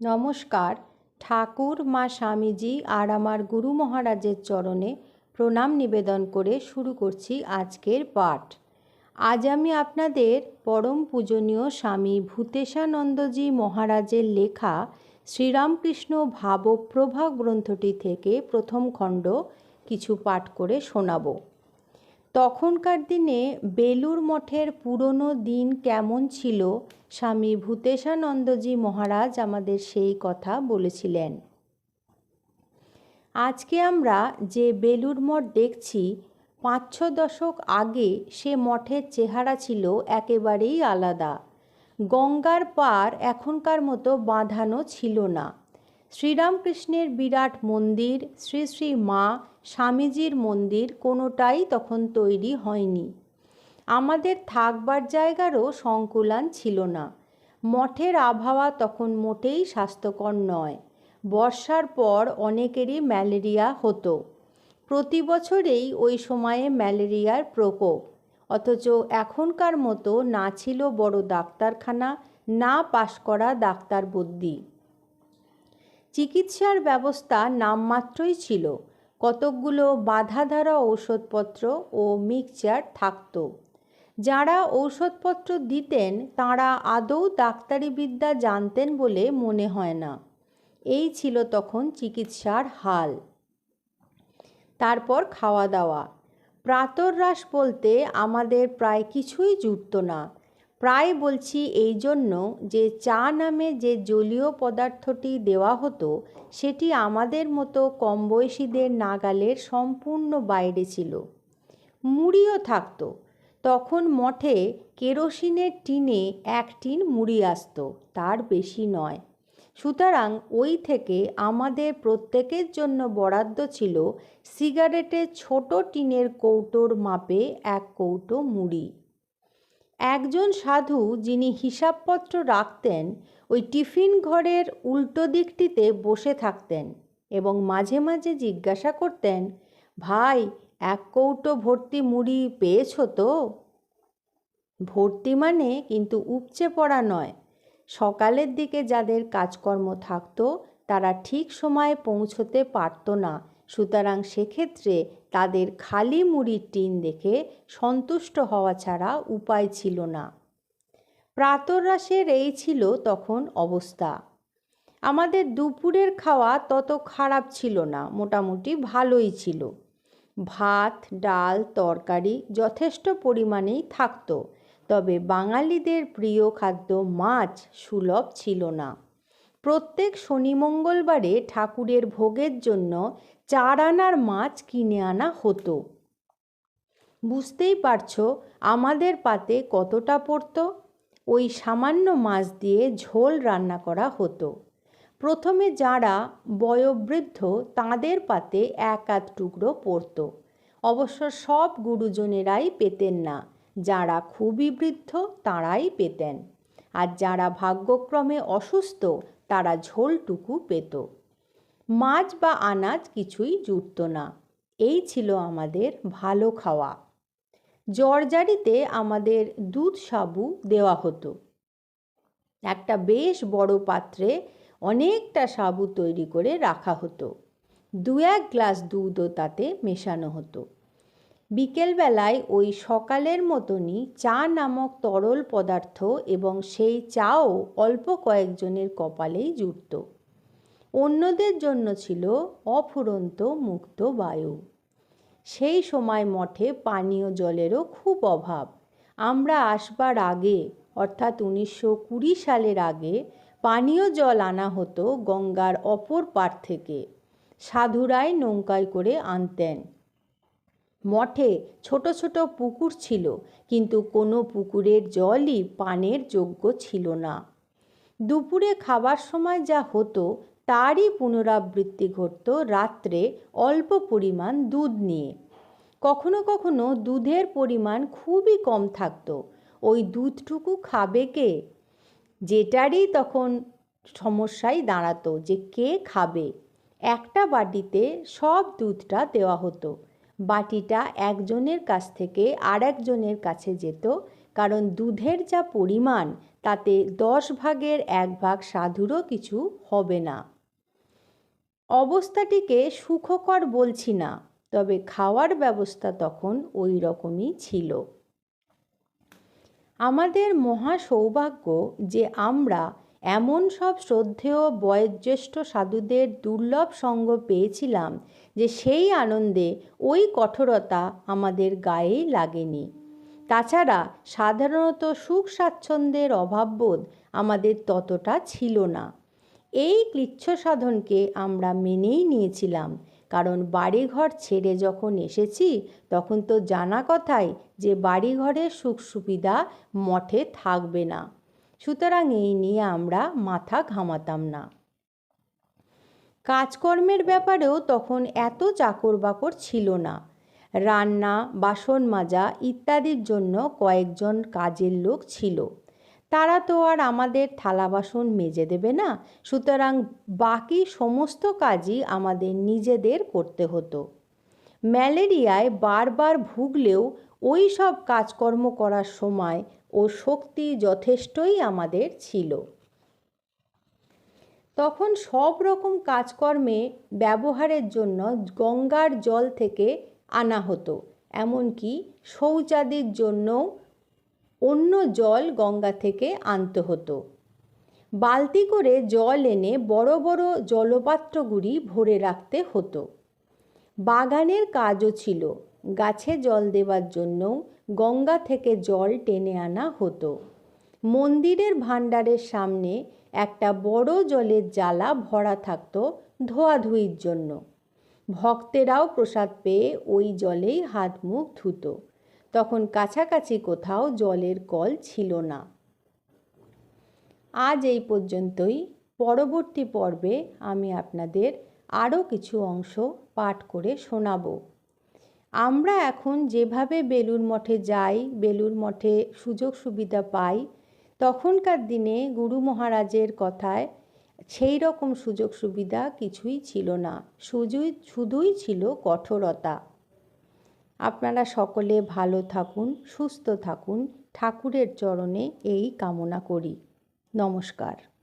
নমস্কার। ঠাকুর, মা স্বামীজি আর আমার গুরু মহারাজের চরণে প্রণাম নিবেদন করে শুরু করছি আজকের পাঠ। আজ আমি আপনাদের পরম পূজনীয় স্বামী ভূতেশানন্দজি মহারাজের লেখা শ্রীরামকৃষ্ণ ভাবপ্রভা গ্রন্থটি থেকে প্রথম খণ্ড কিছু পাঠ করে শোনাবো। তখনকার দিনে বেলুর মঠের পুরনো দিন কেমন ছিল, স্বামী ভূতেশানন্দজি মহারাজ আমাদের সেই কথা বলেছিলেন। আজকে আমরা যে বেলুর মঠ দেখছি পাঁচ ছ দশক আগে সে মঠের চেহারা ছিল একেবারেই আলাদা। গঙ্গার পার এখনকার মতো বাঁধানো ছিল না। শ্রীরামকৃষ্ণের বিরাট মন্দির, শ্রী শ্রী মা স্বামীজির মন্দির কোনোটাই তখন তৈরি হয়নি। আমাদের থাকবার জায়গারও সংকুলান ছিল না। মঠের আবহাওয়া তখন মোটেই স্বাস্থ্যকর নয়। বর্ষার পর অনেকেরই ম্যালেরিয়া হতো। প্রতি বছরেই ওই সময়ে ম্যালেরিয়ার প্রকোপ। অথচ এখনকার মতো না ছিল বড় ডাক্তারখানা, না পাশ করা ডাক্তার বুদ্ধি। চিকিৎসার ব্যবস্থা নামমাত্রই ছিল। কতকগুলো বাধাধারা ঔষধপত্র ও মিক্সচার থাকতো। যারা ঔষধপত্র দিতেন, তাঁরা আদৌ ডাক্তারিবিদ্যা জানতেন বলে মনে হয় না। এই ছিল তখন চিকিৎসার হাল। তারপর খাওয়া দাওয়া। প্রাতরাশ বলতে আমাদের প্রায় কিছুই জুটত না। প্রায় বলছি এই জন্য যে চা নামে যে জলীয় পদার্থটি দেওয়া হতো, সেটি আমাদের মতো কম বয়সীদের নাগালের সম্পূর্ণ বাইরে ছিল। মুড়িও থাকত। তখন মঠে কেরোসিনের টিনে এক টিন মুড়ি আসতো, তার বেশি নয়। সুতরাং ওই থেকে আমাদের প্রত্যেকের জন্য বরাদ্দ ছিল সিগারেটের ছোট টিনের কৌটোর মাপে এক কৌটো মুড়ি। একজন সাধু যিনি হিসাবপত্র রাখতেন, ওই টিফিন ঘরের উল্টো দিকটিতে বসে থাকতেন এবং মাঝে মাঝে জিজ্ঞাসা করতেন, ভাই, এক কৌটো ভর্তি মুড়ি পেয়েছ তো? ভর্তি মানে কিন্তু উপচে পড়া নয়। সকালের দিকে যাদের কাজকর্ম থাকতো, তারা ঠিক সময়ে পৌঁছতে পারতো না। সুতরাং সেক্ষেত্রে তাদের খালি মুড়ির টিন দেখে সন্তুষ্ট হওয়া ছাড়া উপায় ছিল না। প্রাতরাসের এই ছিল তখন অবস্থা। আমাদের দুপুরের খাওয়া তত খারাপ ছিল না, মোটামুটি ভালোই ছিল। ভাত, ডাল, তরকারি যথেষ্ট পরিমাণেই থাকতো, তবে বাঙালিদের প্রিয় খাদ্য মাছ সুলভ ছিল না। প্রত্যেক শনি মঙ্গলবারে ঠাকুরের ভোগের জন্য চার আনার মাছ কিনে আনা হতো। বুঝতেই পারছ আমাদের পাতে কতটা পড়তো? ওই সামান্য মাছ দিয়ে ঝোল রান্না করা হতো। প্রথমে যারা বয়োবৃদ্ধ তাঁদের পাতে এক আধ টুকরো পড়তো। অবশ্য সব গুরুজনেরাই পেতেন না। যারা খুবই বৃদ্ধ তাঁরাই পেতেন। আর যারা ভাগ্যক্রমে অসুস্থ তারা ঝোলটুকু পেত। মাছ বা আনাজ কিছুই জুটত না। এই ছিল আমাদের ভালো খাওয়া। জর্জারিতে আমাদের দুধ সাবু দেওয়া হতো। একটা বেশ বড় পাত্রে অনেকটা সাবু তৈরি করে রাখা হতো। দু এক গ্লাস দুধও তাতে মেশানো হতো। বিকেলবেলায় ওই সকালের মতনই চা নামক তরল পদার্থ এবং সেই চাও অল্প কয়েকজনের কপালেই জুটত। অন্যদের জন্য ছিল অফুরন্ত মুক্ত বায়ু। সেই সময় মঠে পানীয় জলেরও খুব অভাব। আমরা আসবার আগে, অর্থাৎ উনিশশো কুড়ি সালের আগে, পানীয় জল আনা হতো গঙ্গার অপর পার থেকে। সাধুরাই নৌকায় করে আনতেন। মঠে ছোট ছোট পুকুর ছিল, কিন্তু কোনো পুকুরের জলই পানের যোগ্য ছিল না। দুপুরে খাবার সময় যা হতো, তারই পুনরাবৃত্তি ঘটত রাত্রে অল্প পরিমাণ দুধ নিয়ে। কখনো কখনো দুধের পরিমাণ খুবই কম থাকতো। ওই দুধটুকু খাবে কে? যেটারই তখন সমস্যায় দাঁড়াতো যে কে খাবে? একটা বাটিতে সব দুধটা দেওয়া হতো। বাটিটা একজনের কাছ থেকে আর একজনের কাছে যেত, কারণ দুধের যা পরিমাণ, তাতে দশ ভাগের এক ভাগ সাধুরও কিছু হবে না। অবস্থাটিকে সুখকর বলছি না, তবে খাওয়ার ব্যবস্থা তখন ওই রকমই ছিল। আমাদের মহা সৌভাগ্য যে আমরা এমন সব শ্রদ্ধেয় বয়োজ্যেষ্ঠ সাধুদের দুর্লভ সঙ্গ পেয়েছিলাম যে সেই আনন্দে ওই কঠোরতা আমাদের গায়েই লাগেনি। তাছাড়া সাধারণত সুখ স্বাচ্ছন্দ্যের অভাববোধ আমাদের ততটা ছিল না। এই ক্লিচ্ছ সাধনকে আমরা মেনেই নিয়েছিলাম, কারণ বাড়িঘর ছেড়ে যখন এসেছি, তখন তো জানা কথাই যে বাড়িঘরের সুখ সুবিধা মঠে থাকবে না। সুতরাং এই নিয়ে আমরা মাথা ঘামাতাম না। কাজকর্মের ব্যাপারেও তখন এত চাকর বাকর ছিল না। রান্না, বাসন মাজা ইত্যাদির জন্য কয়েকজন কাজের লোক ছিল। তারা তো আর আমাদের থালা বাসন মেজে দেবে না, সুতরাং বাকি সমস্ত কাজই আমাদের নিজেদের করতে হতো। ম্যালেরিয়ায় বারবার ভুগলেও ওই সব কাজকর্ম করার সময় ও শক্তি যথেষ্টই আমাদের ছিল। তখন সব রকম কাজকর্মে ব্যবহারের জন্য গঙ্গার জল থেকে আনা হতো, এমনকি শৌচাদির জন্য অন্য জল গঙ্গা থেকে আনতে হতো। বালতি করে জল এনে বড় বড় জলপাত্রগুলি ভরে রাখতে হতো। বাগানের কাজও ছিল। গাছে জল দেওয়ার জন্যও গঙ্গা থেকে জল টেনে আনা হতো। মন্দিরের ভাণ্ডারের সামনে একটা বড় জলের জ্বালা ভরা থাকতো ধোয়াধুয়ির জন্য। ভক্তেরাও প্রসাদ পেয়ে ওই জলেই হাত মুখ ধুতো। তখন কাছাকাছি কোথাও জলের কল ছিল না। আজ এই পর্যন্তই। পরবর্তী পর্বে আমি আপনাদের আরও কিছু অংশ পাঠ করে শোনাব। আমরা এখন যেভাবে বেলুর মঠে যাই বেলুর মঠে সুযোগ সুবিধা পাই, তখনকার দিনে গুরু মহারাজের কথায় সেই রকম সুযোগ সুবিধা কিছুই ছিল না। শুধুই শুধুই ছিল কঠোরতা। আপনারা সকলে ভালো থাকুন, সুস্থ থাকুন, ঠাকুরের চরণে এই কামনা করি। নমস্কার।